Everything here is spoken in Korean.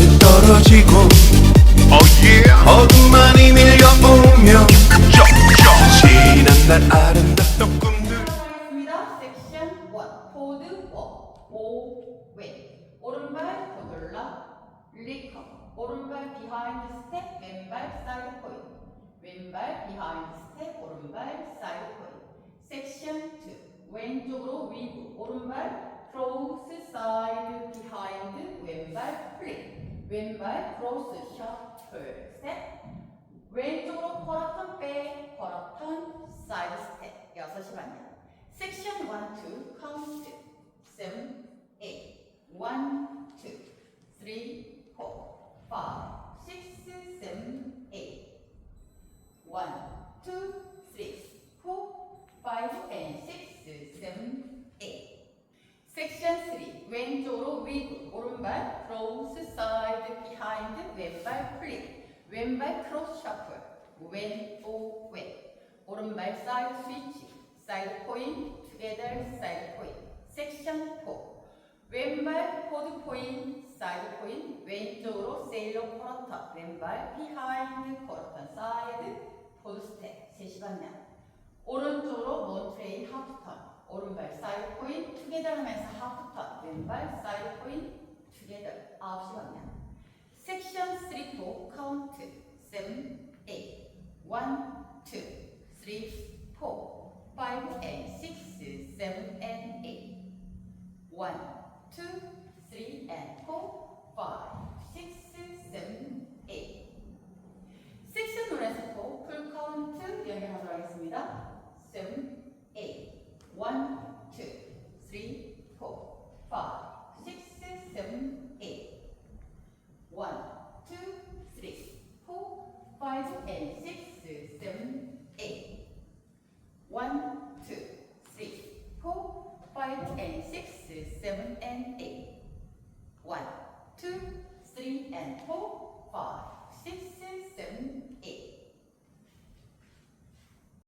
하늘은 떨어지고 Oh yeah. 어둠만이 밀려오며. 지난 날 아름답던 꿈들. 섹션 1. 포드 워. 오, 왼. 오른발 거들라. 리커. 오른발 비하인드 스텝. 왼발 사이드 포인트. 왼발 비하인드 스텝. 오른발 사이드 포인트. 섹션 2. 왼쪽으로 위브. 오른발 크로스 사이드 비하인드. 왼발 플립. 왼발 크로스 셔플 스텝. 왼쪽으로 쿼러턴 백, 쿼러턴 사이드 스텝. 여섯 시 반이야. 섹션 1, 2, 카운트. 7, 8, 1, 2, 3, 4, 5, 6, 7, 8. 1, 2, 3, 4, 5, and 6, 7, 8. 섹션 3 왼쪽으로 위브 오른발 크로스 사이드 비하인드 왼발 플립 왼발 크로스 셔플 왼오 왼 오른발 사이드 스위치 사이드 포인트 투게더 사이드 포인트 섹션 4 왼발 포드 포인트 사이드 포인트 왼쪽으로 세일러 코러터 왼발 비하인드 코러터 사이드 포드 스텝 3시 반면 오른쪽으로 몬트레이 하프턴 오른발 사이드 포인트 투게더 하면서 왼발 사이드 포인트 투게더 9시 방향 섹션 3, 4 카운트 7, 8 1, 2, 3, 4 5 and 6, 7 and 8 1, 2, 3 and 4 5, 6, 7, 8 섹션 노래에서 풀 카운트 연결하도록 하겠습니다. 7, 8 1, 2, 3, 4 5, 6, 7, 8 1, 2, 3, 4, 5, and 6, 7, 8 1, 2, 3, 4, 5, and 6, 7, and 8 1, 2, 3, and 4, 5, 6, 7, 8